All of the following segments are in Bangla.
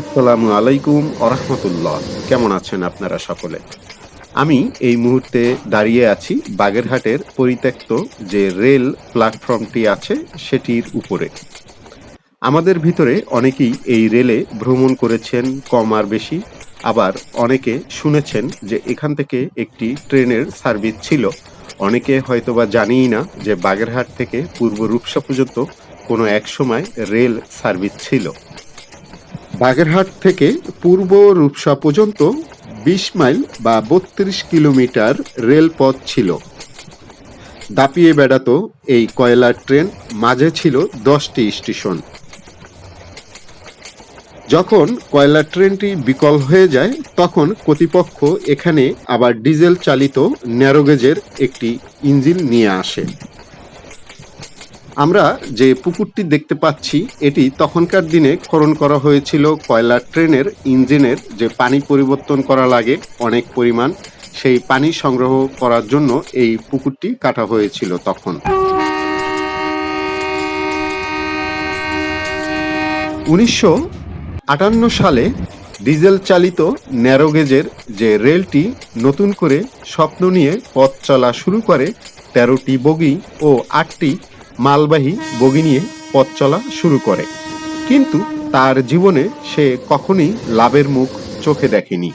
আসসালামু আলাইকুম আরহামতুল্লাহ কেমন আছেন আপনারা সকলে? আমি এই মুহূর্তে দাঁড়িয়ে আছি বাগেরহাটের পরিত্যক্ত যে রেল প্ল্যাটফর্মটি আছে সেটির উপরে। আমাদের ভিতরে অনেকেই এই রেলে ভ্রমণ করেছেন, কম আর বেশি। আবার অনেকে শুনেছেন যে এখান থেকে একটি ট্রেনের সার্ভিস ছিল। অনেকে হয়তোবা জানিই না যে বাগেরহাট থেকে পূর্ব রূপসা পর্যন্ত কোনো এক সময় রেল সার্ভিস ছিল। বাগেরহাট থেকে পূর্ব রূপসা পর্যন্ত বিশ মাইল বা বত্রিশ কিলোমিটার রেলপথ ছিল। দাপিয়ে বেড়াতো এই কয়লার ট্রেন, মাঝে ছিল দশটি স্টেশন। যখন কয়লা ট্রেনটি বিকল হয়ে যায়, তখন কর্তৃপক্ষ এখানে আবার ডিজেল চালিত ন্যারোগেজের একটি ইঞ্জিন নিয়ে আসে। আমরা যে পুকুরটি দেখতে পাচ্ছি, এটি তখনকার দিনে খনন করা হয়েছিল কয়লা ট্রেনের ইঞ্জিনের যে পানি পরিবর্তন করা লাগে অনেক পরিমাণ, সেই পানি সংগ্রহ করার জন্য এই পুকুরটি কাটা হয়েছিল তখন। উনিশশো আটান্ন সালে ডিজেল চালিত ন্যারোগেজের যে রেলটি নতুন করে স্বপ্ন নিয়ে পথ চলা শুরু করে তেরোটি বগি ও আটটি মালবাহী বগি নিয়ে পথ চলা শুরু করে। কিন্তু তার জীবনে সে কখনই লাভের মুখ চোখে দেখেনি।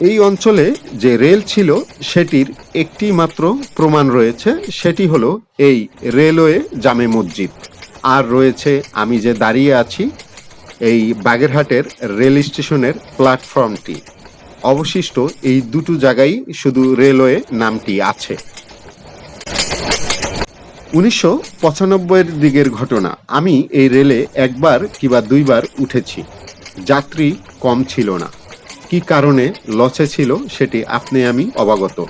এই অঞ্চলে যে রেল ছিল, সেটির একটি মাত্র প্রমাণ রয়েছে। সেটি হলো এই রেলওয়ে জামে মসজিদ। আর রয়েছে আমি যে দাঁড়িয়ে আছি, এই বাগেরহাটের রেল স্টেশনের প্ল্যাটফর্মটি। অবশিষ্ট এই দুটো জায়গায় শুধু রেলওয়ে নামটি আছে। উনিশশো পঁচানব্বইয়ের দিকের ঘটনা। আমি এই রেলে একবার কিবা দুইবার উঠেছি। যাত্রী কম ছিল না। কি কারণে লসে ছিল সেটি আপনি আমি অবগত।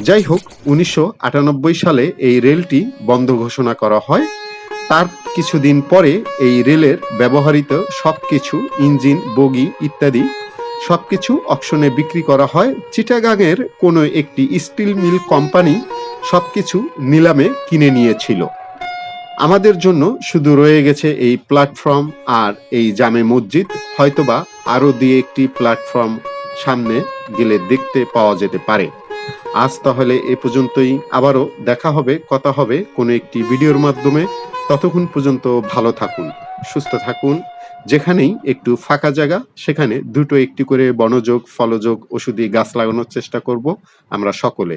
যাই হোক, উনিশশো আটানব্বই সালে এই রেলটি বন্ধ ঘোষণা করা হয়। তার কিছুদিন পরে এই রেলের ব্যবহৃত সব কিছু ইঞ্জিন, বগি ইত্যাদি সব কিছু অকশনে বিক্রি করা হয়। চিটাগাংয়ের কোনো একটি স্টিল মিল কোম্পানি সবকিছু নিলামে কিনে নিয়েছিল। আমাদের জন্য শুধু রয়ে গেছে এই প্ল্যাটফর্ম আর এই জামে মসজিদ। হয়তোবা আরও দিয়ে একটি প্ল্যাটফর্ম সামনে গেলে দেখতে পাওয়া যেতে পারে। আজ তাহলে এ পর্যন্তই। আবারও দেখা হবে, কথা হবে কোনো একটি ভিডিওর মাধ্যমে। ততক্ষণ পর্যন্ত ভালো থাকুন, সুস্থ থাকুন। যেখানেই একটু ফাঁকা জায়গা, সেখানে দুটো একটি করে বনযোগ, ফলযোগ, ওষুধি গাছ লাগানোর চেষ্টা করব আমরা সকলে।